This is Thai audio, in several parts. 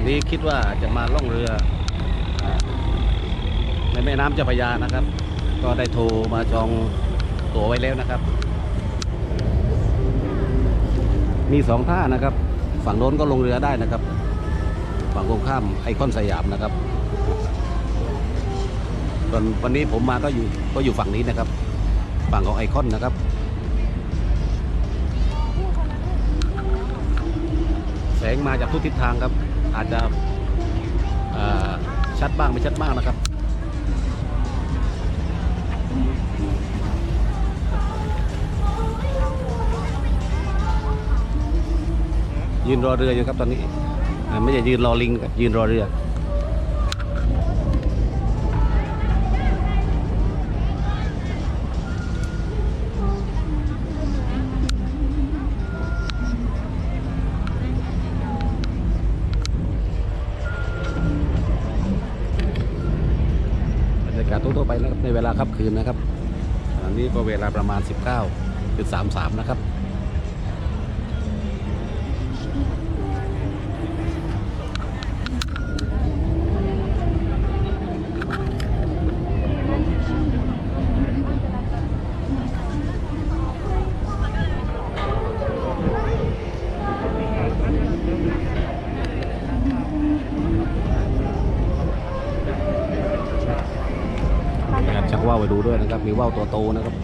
วันนี้คิดว่าจะมาล่องเรือ ในแม่น้ำเจ้าพระยานะครับ ก็ได้โทรมาจองตั๋วไว้แล้วนะครับ มีสองท่านะครับ ฝั่งโน้นก็ลงเรือได้นะครับ ฝั่งตรงข้ามไอคอนสยามนะครับส่วนวันนี้ผมมาก็อยู่ก็อยู่ฝั่งนี้นะครับ ฝั่งของไอคอนนะครับแสงมาจากทุกทิศทางครับ อาจจะชัดบ้างไม่ชัดมากนะครับ ยืนรอเรืออยู่ครับตอนนี้ ไม่ใช่ยืนรอลิงครับยืนรอเรือ ทั่วๆไปนะครับในเวลาค่ำคืนนะครับอันนี้ก็เวลาประมาณ 19.33 นะครับ นะครับชักว่าว ไปดูด้วยนะครับ มีว่าวตัวโตนะครับ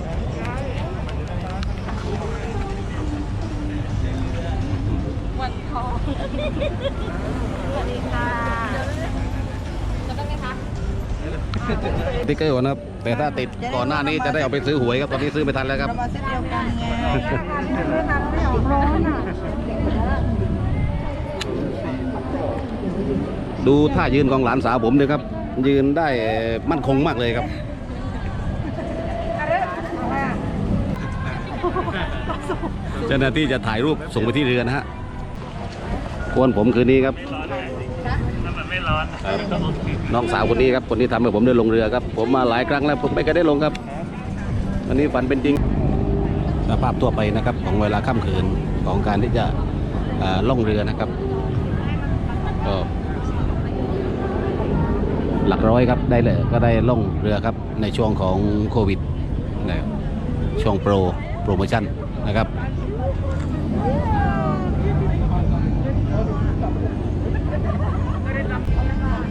วันทองสวัสดีค่ะจะต้องไหมคะสติ๊กเกอร์ก่อนนะครับ แต่ถ้าติดก่อนหน้านี้จะได้เอาไปซื้อหวยครับ ตอนนี้ซื้อไม่ทันแล้วครับเรามาเส้นเดียวกันไงไม่ทำไม่ออกร้อนอะดูท่ายืนของหลานสาวผมเลยครับ ยืนได้มั่นคงมากเลยครับ เจ้าหน้าที่จะถ่ายรูปส่งไปที่เรือนะฮะควรผมคืนนี้ครับครับน้องสาวคนนี้ครับคนที่ทำให้ผมได้ลงเรือครับ ผมมาหลายครั้งแล้วผมไม่เคยได้ลงครับ วันนี้ฝันเป็นจริงสภาพทั่วไปนะครับของเวลาค่ำคืนของการที่จะอ่าล่องเรือนะครับก็หลักร้อยครับได้เลยก็ได้ล่องเรือครับในช่วงของโควิดนะครับช่วงโปร โปรโมชั่นนะครับ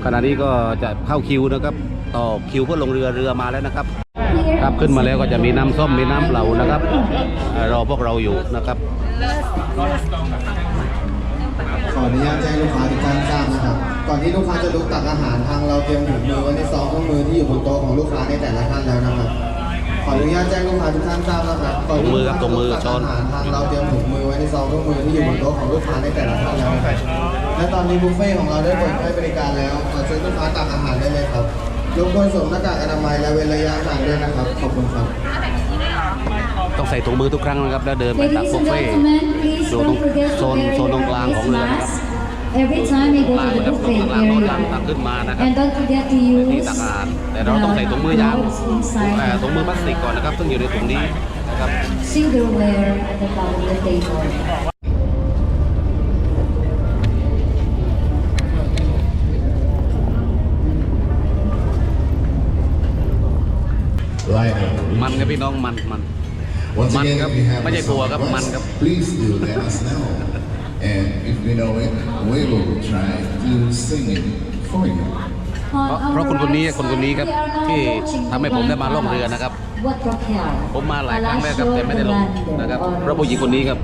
ขณะนี้ก็จะเข้าคิวนะครับต่อคิวเพื่อลงเรือเรือมาแล้วนะครับ ครับขึ้นมาแล้วก็จะมีน้ำส้มมีน้ำเปล่านะครับรอพวกเราอยู่นะครับขออนุญาตแจ้งลูกค้าทุกท่านทราบนะครับ ก่อนที่ลูกค้าจะลุกตักอาหารทางเราเตรียมถุงมือไว้ในซองเครื่องมือที่อยู่บนโต๊ะของลูกค้าในแต่ละท่านแล้วนะครับ ขออนุญาตแจ้งลูกค้าทุกท่านทราบนะครับก่อนที่ถุงมือครับถุงมือลูกค้าจะช้อนลุกตักอาหารทางเราเตรียมถุงมือไว้ในซองเครื่องมือที่อยู่บนโต๊ะของลูกค้าในแต่ละท่านแล้วนะครับและตอนนี้บุฟเฟ่ต์ของเราได้เปิดให้บริการแล้วขอเชิญลูกค้าตักอาหารได้เลยครับรบกวนสวมหน้ากากอนามัยและเว้นระยะห่างด้วยนะครับ ขอบคุณครับ ต้องใส่ถุงมือทุกครั้งนะครับ แล้วเดินไปตัก Ladies บุฟ and เฟ่ต์ gentlemen, please อยู่ตรง don't forget โซ to น wear โซนตรงกลาง your ของ face เรือนะครับ mask every time you ก go ลาง to นะ the ครับตรง buffet กลางโน้นตัก area. ตักขึ้นมานะครับ And don't forget to ที่ use ตักอาหารแต่เราต้องใส่ถุงมือยาง gloves เอ่อ inside ถุงมือพลาสติกก่อนนะครับ ซึ่งอยู่ในถุงนี้นะครับ silverware at the top of the table. Right. มันครับพี่น้องมันมัน Once Man again, kap, if you have man a jay kuha song kap, request, man kap. please do let us know. And if we know it, we will try to sing it for you. เพราะเพราะคนคนนี้คนคนนี้ครับที่ทำให้ผมได้มาล่องเรือนะครับ ผมมาหลายครั้งแล้วครับแต่ไม่ได้ลงนะครับเพราะผู้หญิงคนนี้ครับ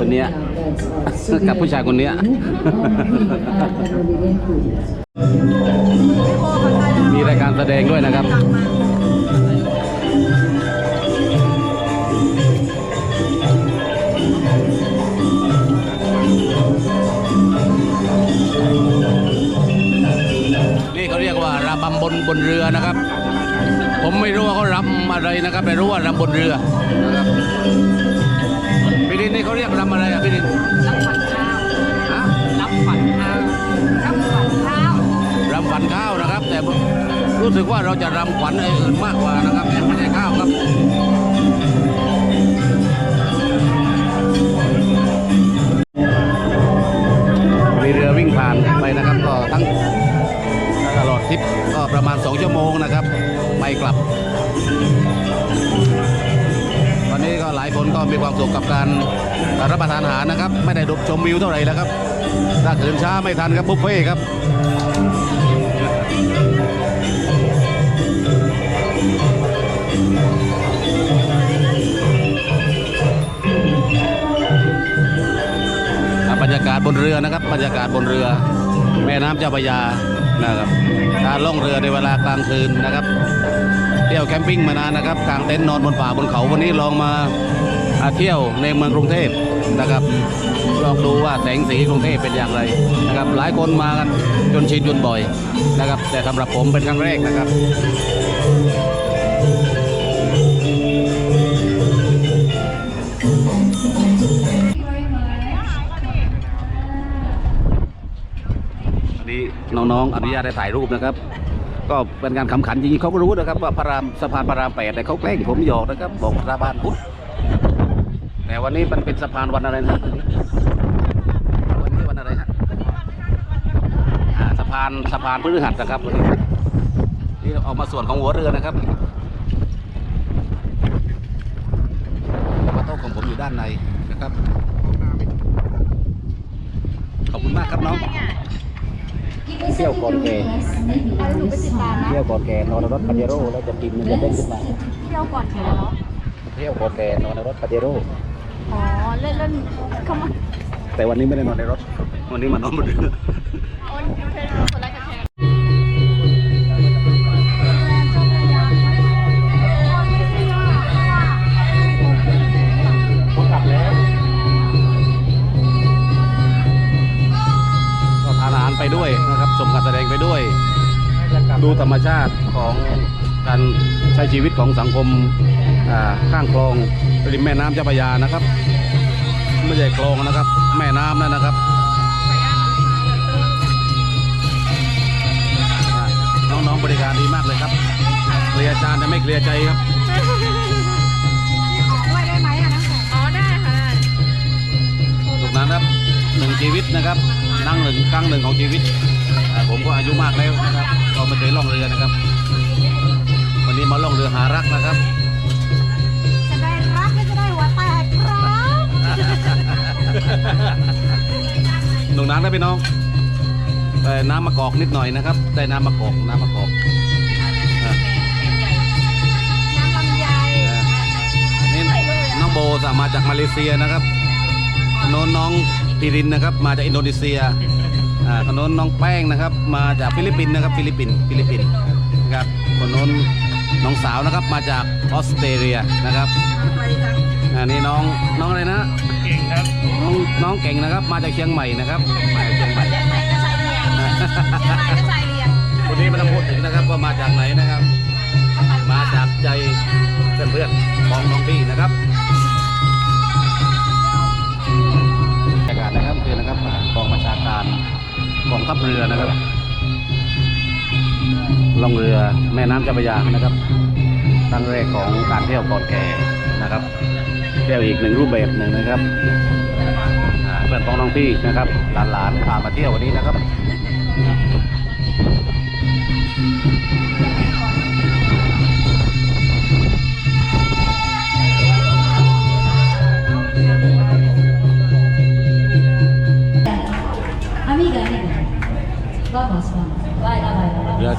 คนเนี้ยกับผู้ชายคนเนี้ยมีรายการแสดงด้วยนะครับ บำบนบนเรือนะครับ ผมไม่รู้ว่าเขารำอะไรนะครับแต่รู้ว่ารำบนเรือนะครับพี่ดินนี่เขาเรียกรำอะไรอะพี่ดินรับฝันข้าวฮะรับฝันข้าวรับฝันข้าวรำขวัญข้าวนะครับ แต่รู้สึกว่าเราจะรำขวัญอะไรอื่นมากกว่านะครับ นี้ก็หลายคนก็มีความสุขกับการรับประทานอาหารนะครับ ไม่ได้ดบชมวิวเท่าไหร่แล้วครับถ้าขืนช้าไม่ทันครับบุฟเฟ่ครับบรรยากาศบนเรือนะครับ บรรยากาศบนเรือ แม่น้ำเจ้าพระยานะครับการล่องเรือในเวลากลางคืนนะครับ ที่ยวแคมปิ้งมานานนะครับกางเต็นท์นอนบนป่าบนเขาวันนี้ลองมาเที่ยวในเมืองกรุงเทพนะครับ ลองดูว่าแสงสีกรุงเทพเป็นอย่างไรนะครับ หลายคนมากันจนชินจนบ่อยนะครับ แต่สำหรับผมเป็นครั้งแรกนะครับวันนี้น้องๆอนุญาตให้ถ่ายรูปนะครับ ก็เป็นการขำขันจริงๆเขาก็รู้นะครับว่าพระรามสะพานพระรามแปดแต่เขาแกล้งผมหยอกนะครับบอกสะพานพุทธแต่วันนี้มันเป็นสะพานวันอะไรนะวันนี้วันอะไรฮะสะพานสะพานพฤหัสนะครับวันนี้นี่ออกมาส่วนของหัวเรือนะครับกระโต๊ะของผมอยู่ด้านในนะครับขอบคุณมากครับน้อง เที่ยวก่อนแก่เที่ยวก่อนแกนอนในรถปาเจโร่แล้วจะกินมันจะเด้งขึ้นมาเที่ยวก่อนเหรอเที่ยวก่อนแกนอนในรถปาเจโร่อ๋อเล่นเล่นเขามาแต่วันนี้ไม่ได้นอนในรถวันนี้มานอนบนเรือ ดูธรรมชาติของการใช้ชีวิตของสังคมข้างคลองริมแม่น้ำเจ้าพระยานะครับ ไม่ใช่คลองนะครับ แม่น้ำนั่นนะครับน้องๆบริการดีมากเลยครับเคลียร์จานแต่ไม่เคลียร์ใจครับ ชีวิตนะครับนั่งหนึ่งครั้งหนึ่งของชีวิตอ่าผมก็อายุมากแล้วนะครับก็ไม่เคยล่องเรือนะครับ วันนี้มาล่องเรือหารักนะครับ จะได้รักและจะได้หัวแตกครับหนุ่มน้ำได้พี่น้องแต่น้ำมะกอกนิดหน่อยนะครับ ได้น้ำมะกอกน้ำมะกอกอ่าน้ำลำไยนี่น้องโบสมาจากมาเลเซียนะครับถนนน้อง พิรินนะครับ มาจากอินโดนีเซียอ่าถนนน้องแป้งนะครับ มาจากฟิลิปปินส์นะครับฟิลิปปินส์ฟิลิปปินส์นะครับถนนน้องสาวนะครับมาจากออสเตรเลียนะครับอันนี้น้องน้องอะไรนะเก่งครับน้องน้องเก่งนะครับ มาจากเชียงใหม่นะครับมาจากเชียงใหม่เชียงใหม่ก็ใส่เรียงเชียงใหม่ก็ใส่เรียงคนนี้ไม่ต้องพูดถึงนะครับว่ามาจากไหนนะครับ มาจากใจเพื่อนๆของน้องพี่นะครับ คือนะครับกองประชาการกองทัพเรือนะครับล่องเรือแม่น้ำเจ้าพระยานะครับครั้งแรกของการเที่ยวก่อนแก่นะครับเที่ยวอีกหนึ่งรูปแบบหนึ่งนะครับเพื่อนของน้องพี่นะครับหลานๆพามาเที่ยววันนี้นะครับ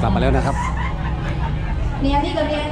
กลับมาแล้วนะครับ เนี่ยพี่กับเนี่ย